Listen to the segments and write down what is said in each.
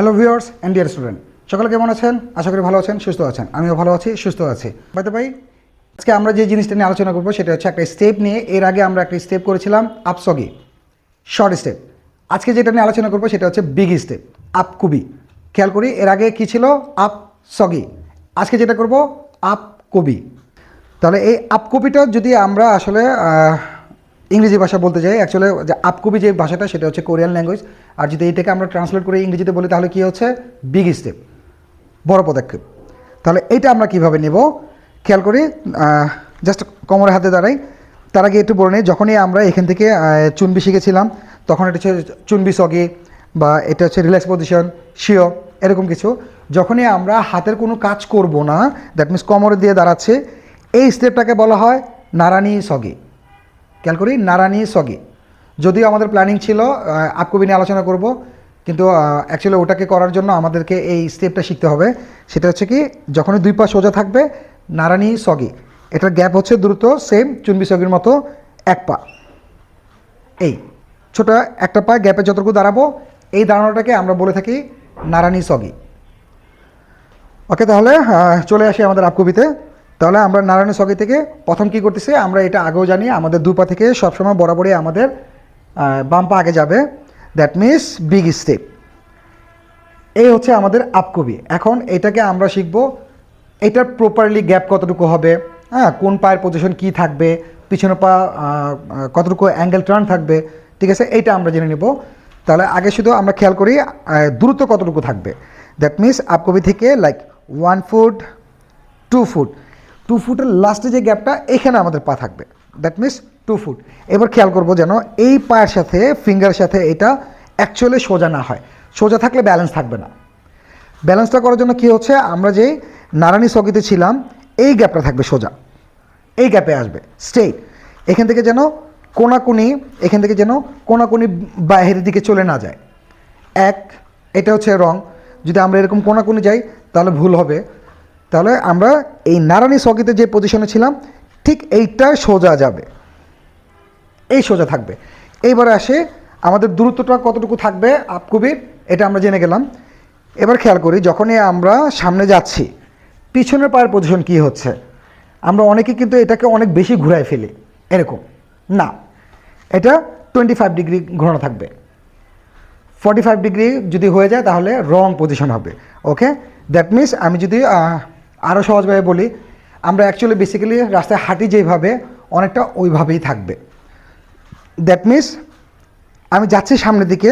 Hello viewers and dear student সকলে কেমন আছেন? আশা করি ভালো আছেন, সুস্থ আছেন। আমিও ভালো আছি, সুস্থ আছি। বাইতে ভাই আজকে আমরা যে জিনিসটা নিয়ে আলোচনা করব সেটা হচ্ছে একটা স্টেপ নিয়ে। এর আগে আমরা একটা স্টেপ করেছিলাম আপসগি শর্ট স্টেপ আজকে যেটা নিয়ে আলোচনা করব সেটা হচ্ছে বিগ স্টেপ আপ কুবি খেয়াল করি, এর আগে কি ছিল? আপ সগি আজকে যেটা করব? আপ কবি তাহলে এই আপকপিটা যদি আমরা আসলে ইংরেজি ভাষা বলতে যাই অ্যাকচুয়ালি যে আপকপি যে ভাষাটা সেটা হচ্ছে কোরিয়ান ল্যাঙ্গুয়েজ আর যদি এইটাকে আমরা ট্রান্সলেট করে ইংরেজিতে বলি তাহলে কী হচ্ছে? বিগ স্টেপ বড় পদক্ষেপ। তাহলে এইটা আমরা কীভাবে নেব? খেয়াল করি জাস্ট কোমরের হাতে দাঁড়াই। তার আগে একটু বলে নিই, যখনই আমরা এখান থেকে চুনবি শিখেছিলাম, তখন এটা হচ্ছে চুনবি সগে, বা এটা হচ্ছে রিল্যাক্স পজিশন শিও এরকম কিছু। যখনই আমরা হাতের কোনো কাজ করব না দ্যাট মিনস কোমরে দিয়ে দাঁড়াচ্ছে, এই স্টেপটাকে বলা হয় নারানি সগে। খেয়াল করি নারানি সগি। যদিও আমাদের প্ল্যানিং ছিল আপকবি নিয়ে আলোচনা করব, কিন্তু অ্যাকচুয়ালি ওটাকে করার জন্য আমাদেরকে এই স্টেপটা শিখতে হবে। সেটা হচ্ছে কি, যখনই দুই পা সোজা থাকবে নারানি সগি। এটার গ্যাপ হচ্ছে দ্রুত সেম চুনবি সগির মতো এক পা। এই, ছোট একটা পা গ্যাপে যতটুকু দাঁড়াবো, এই দাঁড়ানোটাকে আমরা বলে থাকি নারানি সগি। ওকে, তাহলে চলে আসি আমাদের আপকবিতে তাহলে আমরা নারায়ণ সগি থেকে প্রথম কি করতেছি? আমরা এটা আগেও জানি, আমাদের দুপা থেকে সবসময় বরাবরই আমাদের বাম পা আগে যাবে। দ্যাট মিনস বিগ স্টেপ এই হচ্ছে আমাদের আপকবি। এখন এটাকে আমরা শিখব, এটার প্রপারলি গ্যাপ কতটুকু হবে হ্যাঁ কোন পায়ের পজিশন কি থাকবে পিছনে পা কতটুকু অ্যাঙ্গেল টার্ন থাকবে, ঠিক আছে, এইটা আমরা জেনে নেব। তাহলে আগে শুধু আমরা খেয়াল করি দূরত্ব কতটুকু থাকবে। দ্যাট মিনস আপকবি থেকে like one foot two foot two ফুটের লাস্টে যে গ্যাপটা এখানে আমাদের পা থাকবে। দ্যাট মিনস টু ফুট এবার খেয়াল করব যেন এই পায়ের সাথে ফিঙ্গারের সাথে এটা অ্যাকচুয়ালি সোজা না হয়। সোজা থাকলে ব্যালেন্স থাকবে না। ব্যালেন্সটা করার জন্য কি হচ্ছে? আমরা যেই নারানি সকিতে ছিলাম, এই গ্যাপটা থাকবে সোজা। এই গ্যাপে আসবে। স্ট্রেট এখান থেকে যেন কোনাকুনি, এখান থেকে যেন কোনাকুনি বাইরের দিকে চলে না যায়। এক, এটা হচ্ছে রং। যদি আমরা এরকম কোনাকুনি যাই, তাহলে ভুল হবে। তাহলে আমরা এই নারানি সকিতে যে পজিশনে ছিলাম, ঠিক এইটা সোজা যাবে। এই সোজা থাকবে। এইবারে আসে আমাদের দূরত্বটা কতটুকু থাকবে আপকুবির এটা আমরা জেনে গেলাম। এবার খেয়াল করি, যখনই আমরা সামনে যাচ্ছি, পিছনের পায়ের পজিশন কি হচ্ছে, আমরা অনেকে কিন্তু এটাকে অনেক বেশি ঘুরায় ফেলি, এরকম। না, এটা টোয়েন্টি ফাইভ ডিগ্রি ঘোরানো থাকবে। ফর্টি ফাইভ ডিগ্রি যদি হয়ে যায়, তাহলে রং পজিশন হবে। ওকে দ্যাট মিনস আমি যদি আরও সহজভাবে বলি, আমরা অ্যাকচুয়ালি বেসিক্যালি রাস্তায় হাঁটি যেভাবে, অনেকটা ওইভাবেই থাকবে। দ্যাট মিনস আমি যাচ্ছি সামনের দিকে,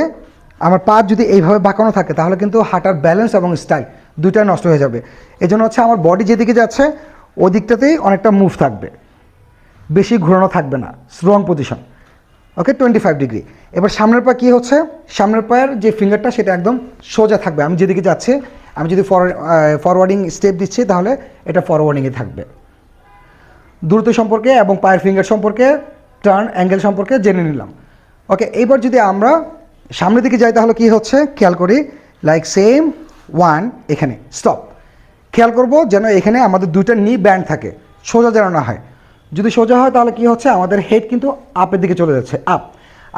আমার পা যদি এইভাবে বাঁকানো থাকে, তাহলে কিন্তু হাঁটার ব্যালেন্স এবং স্টাইল দুইটাই নষ্ট হয়ে যাবে। এই জন্য হচ্ছে আমার বডি যেদিকে যাচ্ছে ওই দিকটাতেই অনেকটা মুভ থাকবে। বেশি ঘোরানো থাকবে না strong position okay twenty five degree এবার সামনের পা কী হচ্ছে? সামনের পায়ের যে ফিঙ্গারটা সেটা একদম সোজা থাকবে। আমি যেদিকে যাচ্ছি আমি যদি ফরওয়ার্ডিং স্টেপ দিচ্ছি, তাহলে এটা ফরওয়ার্ডিংয়ে থাকবে। দূরত্ব সম্পর্কে এবং পায়ের ফিঙ্গার সম্পর্কে টার্ন অ্যাঙ্গেল সম্পর্কে জেনে নিলাম। ওকে এইবার যদি আমরা সামনের দিকে যাই, তাহলে কি হচ্ছে? খেয়াল করি লাইক সেম ওয়ান এখানে। স্টপ খেয়াল করব যেন এখানে আমাদের দুইটা নি ব্যান্ড থাকে, সোজা যেন না হয়। যদি সোজা হয়, তাহলে কি হচ্ছে? আমাদের হেড কিন্তু আপের দিকে চলে যাচ্ছে আপ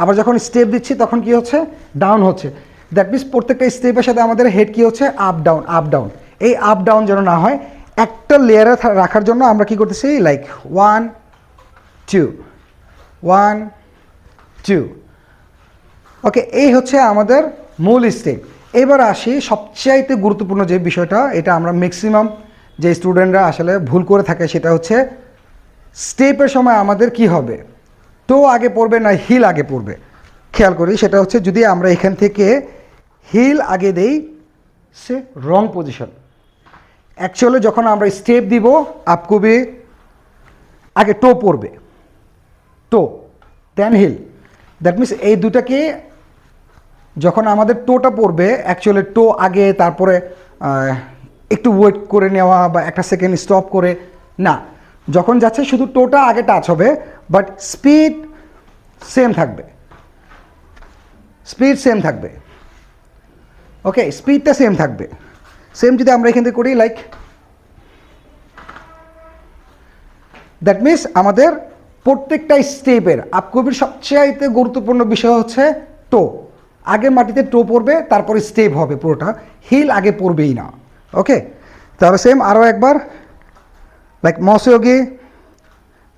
আবার যখন স্টেপ দিচ্ছি, তখন কি হচ্ছে? ডাউন হচ্ছে। দ্যাট মিনস প্রত্যেকটা স্টেপের সাথে আমাদের হেড কী হচ্ছে? আপ ডাউন আপ ডাউন এই আপ ডাউন যেন না হয়, একটা লেয়ারে রাখার জন্য আমরা কি করতেছি? Like one two one two okay এই হচ্ছে আমাদের মূল স্টেপ এবার আসি সবচাইতে গুরুত্বপূর্ণ যে বিষয়টা, এটা আমরা ম্যাক্সিমাম যে স্টুডেন্টরা আসলে ভুল করে থাকে, সেটা হচ্ছে স্টেপের সময় আমাদের কি হবে? তো আগে পড়বে না হিল আগে পড়বে? খেয়াল করি, সেটা হচ্ছে যদি আমরা এখান থেকে হিল আগে দেই, সে রং পজিশন অ্যাকচুয়ালি যখন আমরা স্টেপ দিব আপকবি আগে টো পড়বে। Toe then heel that means এই দুটাকে যখন আমাদের টোটা পড়বে অ্যাকচুয়ালি টো আগে, তারপরে একটু ওয়েট করে নেওয়া বা একটা সেকেন্ড স্টপ করে, না। যখন যাচ্ছে শুধু টোটা আগে টাচ হবে বাট স্পিড সেম থাকবে। স্পিড সেম থাকবে। ওকে স্পিডটা সেম থাকবে। সেম যদি আমরা এখান থেকে করি লাইক দ্যাট মিনস আমাদের প্রত্যেকটা স্টেপের আপকবির সবচেয়ে গুরুত্বপূর্ণ বিষয় হচ্ছে টো আগে মাটিতে টো পড়বে, তারপরে স্টেপ হবে পুরোটা। হিল আগে পড়বেই না। ওকে তাহলে সেম আরও একবার লাইক মসয়োগি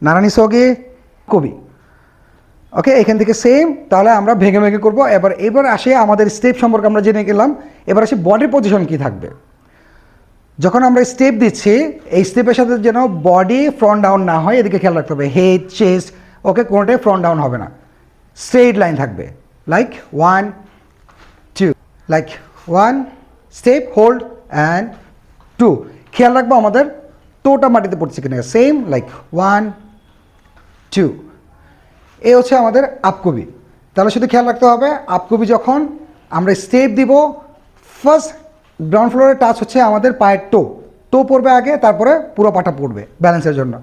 নারানি সগি, কবি। ওকে এখান থেকে সেম তাহলে আমরা ভেঙে ভেঙে করব। এবার এবার আসে আমাদের স্টেপ সম্পর্কে আমরা জেনে গেলাম। এবার আসে বডির পজিশন কী থাকবে। যখন আমরা স্টেপ দিচ্ছি, এই স্টেপের সাথে যেন বডি ফ্রন্ট ডাউন না হয়, এদিকে খেয়াল রাখতে হবে। হেড চেস্ট ওকে কোনোটাই ফ্রন্ট ডাউন হবে না। স্ট্রেট লাইন থাকবে। Like one two like one step hold and two খেয়াল রাখব আমাদের টোটা মাটিতে পড়ছে কিনা। সেম লাইক ওয়ান টু এ হচ্ছে আমাদের আপকবি। তাহলে শুধু খেয়াল রাখতে হবে, আপকবি যখন আমরা স্টেপ দিব ফার্স্ট গ্রাউন্ড ফ্লোরে টাচ হচ্ছে আমাদের পায়ের টো টো পড়বে আগে, তারপরে পুরো পাটা পড়বে ব্যালেন্সের জন্য।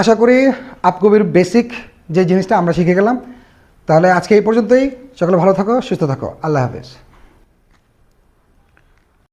আশা করি আপকবির বেসিক যে জিনিসটা আমরা শিখে গেলাম। তাহলে আজকে এই পর্যন্তই। সকলে ভালো থাকো, সুস্থ থাকো। আল্লাহ হাফেজ।